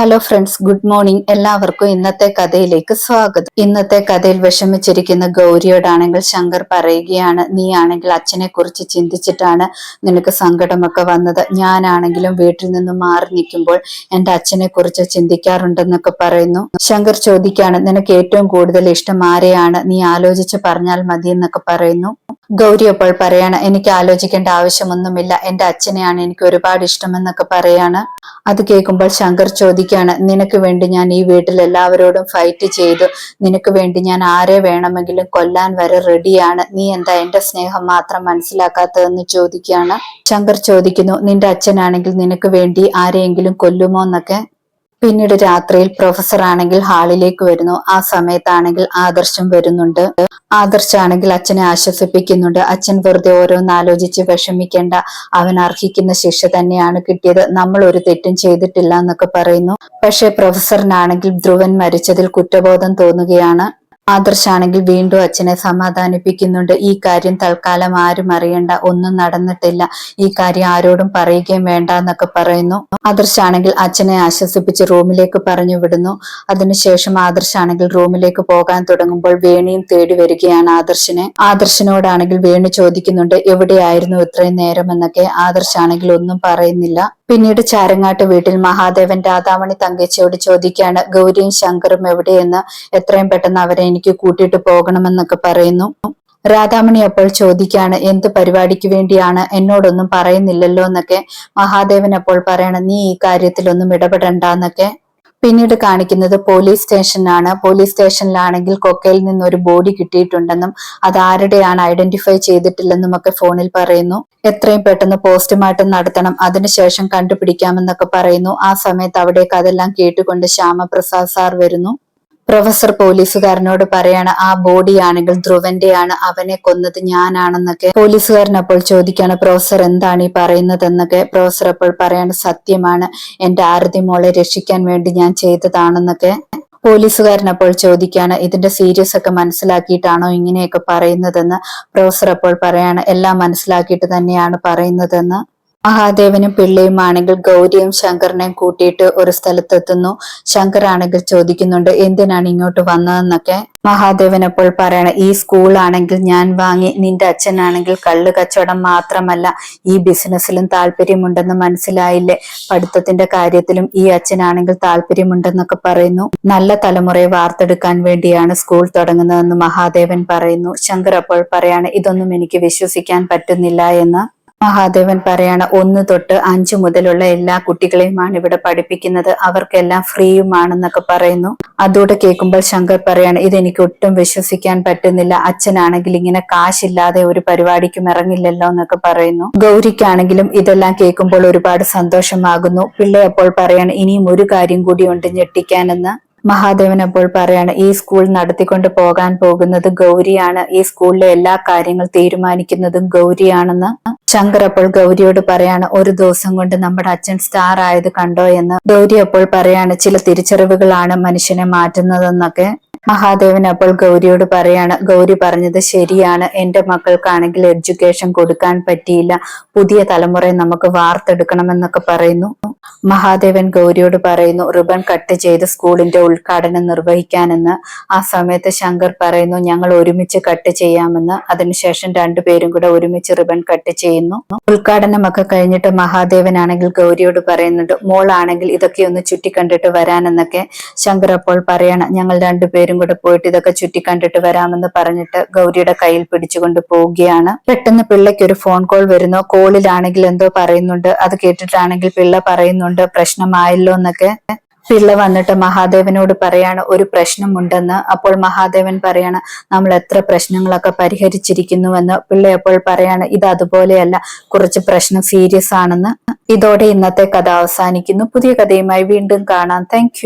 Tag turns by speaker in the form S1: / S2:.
S1: Hello friends good morning എല്ലാവർക്കും ഇന്നത്തെ കഥയിലേക്ക് സ്വാഗതം. ഇന്നത്തെ കഥയിൽ വിഷമിച്ചിരിക്കുന്ന ഗൗരിയോടാണെങ്കിൽ ശങ്കർ പറയുകയാണ് നീ ആണെങ്കിൽ അച്ഛനെ കുറിച്ച് ചിന്തിച്ചിട്ടാണ് നിനക്ക് സങ്കടമൊക്കെ വന്നത്. ഞാനാണെങ്കിലും വീട്ടിൽ നിന്ന് മാറി നിൽക്കുമ്പോൾ എന്റെ അച്ഛനെ കുറിച്ച് ചിന്തിക്കാറുണ്ടെന്നൊക്കെ പറയുന്നു. ശങ്കർ ചോദിക്കാണ് നിനക്ക് ഏറ്റവും കൂടുതൽ ഇഷ്ടം ആരെയാണ്? നീ ആലോചിച്ച് പറഞ്ഞാൽ മതി എന്നൊക്കെ പറയുന്നു. ഗൗരി അപ്പോൾ പറയാണ് എനിക്ക് ആലോചിക്കേണ്ട ആവശ്യമൊന്നുമില്ല. എന്റെ അച്ഛനെയാണ് എനിക്ക് ഒരുപാട് ഇഷ്ടമെന്നൊക്കെ പറയാണ്. അത് കേൾക്കുമ്പോൾ ശങ്കർ ചോദിക്കാണ് നിനക്ക് വേണ്ടി ഞാൻ ഈ വീട്ടിൽ എല്ലാവരോടും ഫൈറ്റ് ചെയ്തു. നിനക്ക് വേണ്ടി ഞാൻ ആരെ വേണമെങ്കിലും കൊല്ലാൻ വരെ റെഡിയാണ് നീ എന്താ എന്റെ സ്നേഹം മാത്രം മനസ്സിലാക്കാത്തതെന്ന് ചോദിക്കുകയാണ്. ശങ്കർ ചോദിക്കുന്നു നിന്റെ അച്ഛനാണെങ്കിൽ നിനക്ക് വേണ്ടി ആരെയെങ്കിലും കൊല്ലുമോ? എന്നൊക്കെ. പിന്നീട് രാത്രിയിൽ പ്രൊഫസർ ആണെങ്കിൽ ഹാളിലേക്ക് വരുന്നു. ആ സമയത്താണെങ്കിൽ ആദർശം വരുന്നുണ്ട്. ആദർശാണെങ്കിൽ അച്ഛനെ ആശ്വസിപ്പിക്കുന്നുണ്ട്. അച്ഛൻ വെറുതെ ഓരോന്ന് ആലോചിച്ച് വിഷമിക്കേണ്ട. അവൻ അർഹിക്കുന്ന ശിക്ഷ തന്നെയാണ് കിട്ടിയത്. നമ്മൾ ഒരു തെറ്റും ചെയ്തിട്ടില്ല എന്നൊക്കെ പറയുന്നു. പക്ഷെ പ്രൊഫസറിനാണെങ്കിൽ ധ്രുവൻ മരിച്ചതിൽ കുറ്റബോധം തോന്നുകയാണ്. ആദർശാണെങ്കിൽ വീണ്ടും അച്ഛനെ സമാധാനിപ്പിക്കുന്നുണ്ട്. ഈ കാര്യം തൽക്കാലം ആരും അറിയണ്ട. ഒന്നും നടന്നിട്ടില്ല. ഈ കാര്യം ആരോടും പറയുകയും വേണ്ട എന്നൊക്കെ പറയുന്നു. ആദർശാണെങ്കിൽ അച്ഛനെ ആശ്വസിപ്പിച്ച് റൂമിലേക്ക് പറഞ്ഞു വിടുന്നു. അതിനുശേഷം ആദർശാണെങ്കിൽ റൂമിലേക്ക് പോകാൻ തുടങ്ങുമ്പോൾ വേണിയും തേടി വരികയാണ് ആദർശനെ. ആദർശനോടാണെങ്കിൽ വേണി ചോദിക്കുന്നുണ്ട് എവിടെയായിരുന്നു ഇത്രയും നേരം എന്നൊക്കെ ആദർശാണെങ്കിൽ ഒന്നും പറയുന്നില്ല. പിന്നീട് ചാരങ്ങാട്ട് വീട്ടിൽ മഹാദേവൻ രാധാമണി തങ്കച്ചയോട് ചോദിക്കുകയാണ് ഗൗരിയും ശങ്കറും എവിടെയെന്ന്? എത്രയും പെട്ടെന്ന് അവരെ എനിക്ക് കൂട്ടിയിട്ട് പോകണമെന്നൊക്കെ പറയുന്നു. രാധാമണി അപ്പോൾ ചോദിക്കാണ് എന്ത് പരിപാടിക്ക് വേണ്ടിയാണ്? എന്നോടൊന്നും പറയുന്നില്ലല്ലോ എന്നൊക്കെ. മഹാദേവൻ അപ്പോൾ പറയണം നീ ഈ കാര്യത്തിലൊന്നും ഇടപെടണ്ടെന്നൊക്കെ. പിന്നീട് കാണിക്കുന്നത് പോലീസ് സ്റ്റേഷനാണ് പോലീസ് സ്റ്റേഷനിലാണെങ്കിൽ കൊക്കയിൽ നിന്ന് ഒരു ബോഡി കിട്ടിയിട്ടുണ്ടെന്നും അത് ആരുടെയാണ് ഐഡന്റിഫൈ ചെയ്തിട്ടില്ലെന്നും ഒക്കെ ഫോണിൽ പറയുന്നു. എത്രയും പെട്ടെന്ന് പോസ്റ്റ്മോർട്ടം നടത്തണം. അതിനുശേഷം കണ്ടുപിടിക്കാമെന്നൊക്കെ പറയുന്നു. ആ സമയത്ത് അവിടേക്ക് അതെല്ലാം കേട്ടുകൊണ്ട് ശ്യാമപ്രസാദ് സാർ വരുന്നു. പ്രൊഫസർ പോലീസുകാരനോട് പറയാണ് ആ ബോഡി ആണെങ്കിൽ ധ്രുവന്റെയാണ് അവനെ കൊന്നത് ഞാനാണെന്നൊക്കെ പോലീസുകാരൻ അപ്പോൾ ചോദിക്കാണ് പ്രൊഫസർ എന്താണ് ഈ പറയുന്നതെന്നൊക്കെ? പ്രൊഫസർ അപ്പോൾ പറയാണ് സത്യമാണ് എന്റെ ആരതി മോളെ രക്ഷിക്കാൻ വേണ്ടി ഞാൻ ചെയ്തതാണെന്നൊക്കെ. പോലീസുകാരൻ അപ്പോൾ ചോദിക്കാണ് ഇതിന്റെ സീരിയസ് ഒക്കെ മനസ്സിലാക്കിയിട്ടാണോ ഇങ്ങനെയൊക്കെ പറയുന്നതെന്ന്? പ്രൊഫസർ അപ്പോൾ പറയാണ് എല്ലാം മനസ്സിലാക്കിയിട്ട് തന്നെയാണ് പറയുന്നതെന്ന്. മഹാദേവനും പിള്ളയുമാണെങ്കിൽ ഗൗരിയും ശങ്കറിനെയും കൂട്ടിയിട്ട് ഒരു സ്ഥലത്തെത്തുന്നു. ശങ്കർ ആണെങ്കിൽ ചോദിക്കുന്നുണ്ട് എന്തിനാണ് ഇങ്ങോട്ട് വന്നതെന്നൊക്കെ? മഹാദേവൻ അപ്പോൾ പറയണ ഈ സ്കൂളാണെങ്കിൽ ഞാൻ വാങ്ങി നിന്റെ അച്ഛനാണെങ്കിൽ കള്ളു കച്ചവടം മാത്രമല്ല ഈ ബിസിനസ്സിലും താല്പര്യമുണ്ടെന്ന് മനസ്സിലായില്ലേ? പഠിത്തത്തിന്റെ കാര്യത്തിലും ഈ അച്ഛനാണെങ്കിൽ താല്പര്യമുണ്ടെന്നൊക്കെ പറയുന്നു. നല്ല തലമുറയെ വാർത്തെടുക്കാൻ വേണ്ടിയാണ് സ്കൂൾ തുടങ്ങുന്നതെന്ന് മഹാദേവൻ പറയുന്നു. ശങ്കർ അപ്പോൾ പറയാണ് ഇതൊന്നും എനിക്ക് വിശ്വസിക്കാൻ പറ്റുന്നില്ല എന്ന്. മഹാദേവൻ പറയാണ് ഒന്ന് തൊട്ട് അഞ്ചു മുതലുള്ള എല്ലാ കുട്ടികളെയുമാണ് ഇവിടെ പഠിപ്പിക്കുന്നത്. അവർക്കെല്ലാം ഫ്രീയുമാണെന്നൊക്കെ പറയുന്നു. അതോടെ കേൾക്കുമ്പോൾ ശങ്കർ പറയാണ് ഇതെനിക്ക് ഒട്ടും വിശ്വസിക്കാൻ പറ്റുന്നില്ല. അച്ഛനാണെങ്കിൽ ഇങ്ങനെ കാശില്ലാതെ ഒരു പരിപാടിക്കും ഇറങ്ങില്ലല്ലോ എന്നൊക്കെ പറയുന്നു. ഗൗരിക്കാണെങ്കിലും ഇതെല്ലാം കേൾക്കുമ്പോൾ ഒരുപാട് സന്തോഷമാകുന്നു. പിള്ളേ അപ്പോൾ പറയാണ് ഇനിയും ഒരു കാര്യം കൂടി ഉണ്ട് ഞെട്ടിക്കാനെന്ന്. മഹാദേവൻ അപ്പോൾ പറയാണ് ഈ സ്കൂൾ നടത്തിക്കൊണ്ട് പോകാൻ പോകുന്നത് ഗൗരിയാണ്. ഈ സ്കൂളിലെ എല്ലാ കാര്യങ്ങൾ തീരുമാനിക്കുന്നതും ഗൗരിയാണെന്ന്. ശങ്കർ അപ്പോൾ ഗൗരിയോട് പറയാണ് ഒരു ദിവസം കൊണ്ട് നമ്മുടെ അച്ഛൻ സ്റ്റാർ ആയത് കണ്ടോ എന്ന്. ഗൗരി അപ്പോൾ പറയാണ് ചില തിരിച്ചറിവുകളാണ് മനുഷ്യനെ മാറ്റുന്നതെന്നൊക്കെ. മഹാദേവൻ അപ്പോൾ ഗൗരിയോട് പറയാണ് ഗൗരി പറഞ്ഞത് ശരിയാണ്. എന്റെ മക്കൾക്കാണെങ്കിൽ എഡ്യൂക്കേഷൻ കൊടുക്കാൻ പറ്റിയില്ല. പുതിയ തലമുറയെ നമുക്ക് വാർത്തെടുക്കണമെന്നൊക്കെ പറയുന്നു. മഹാദേവൻ ഗൗരിയോട് പറയുന്നു റിബൺ കട്ട് ചെയ്ത് സ്കൂളിന്റെ ഉദ്ഘാടനം നിർവഹിക്കാനെന്ന്. ആ സമയത്ത് ശങ്കർ പറയുന്നു ഞങ്ങൾ ഒരുമിച്ച് കട്ട് ചെയ്യാമെന്ന്. അതിനുശേഷം രണ്ടുപേരും കൂടെ ഒരുമിച്ച് റിബൺ കട്ട് ചെയ്യുന്നു. ഉദ്ഘാടനമൊക്കെ കഴിഞ്ഞിട്ട് മഹാദേവൻ ആണെങ്കിൽ ഗൗരിയോട് പറയുന്നുണ്ട് മോളാണെങ്കിൽ ഇതൊക്കെ ഒന്ന് ചുറ്റിക്കണ്ടിട്ട് വരാനെന്നൊക്കെ ശങ്കർ അപ്പോൾ പറയണം. ഞങ്ങൾ രണ്ടുപേരും കൂടെ പോയിട്ട് ഇതൊക്കെ ചുറ്റിക്കണ്ടിട്ട് വരാമെന്ന് പറഞ്ഞിട്ട് ഗൗരിയുടെ കയ്യിൽ പിടിച്ചുകൊണ്ട് പോവുകയാണ്. പെട്ടെന്ന് പിള്ളയ്ക്ക് ഒരു ഫോൺ കോൾ വരുന്നു. കോളിലാണെങ്കിൽ എന്തോ പറയുന്നുണ്ട്. അത് കേട്ടിട്ടാണെങ്കിൽ പിള്ള പറയുന്നുണ്ട് പ്രശ്നമായല്ലോ എന്നൊക്കെ. പിള്ള വന്നിട്ട് മഹാദേവനോട് പറയാണ് ഒരു പ്രശ്നമുണ്ടെന്ന്. അപ്പോൾ മഹാദേവൻ പറയാണ് നമ്മൾ എത്ര പ്രശ്നങ്ങളൊക്കെ പരിഹരിച്ചിരിക്കുന്നുവെന്ന്. പിള്ള അപ്പോൾ പറയാണ് ഇത് അതുപോലെയല്ല കുറച്ച് പ്രശ്നം സീരിയസ് ആണെന്ന്. ഇതോടെ ഇന്നത്തെ കഥ അവസാനിക്കുന്നു. പുതിയ കഥയുമായി വീണ്ടും കാണാം. താങ്ക്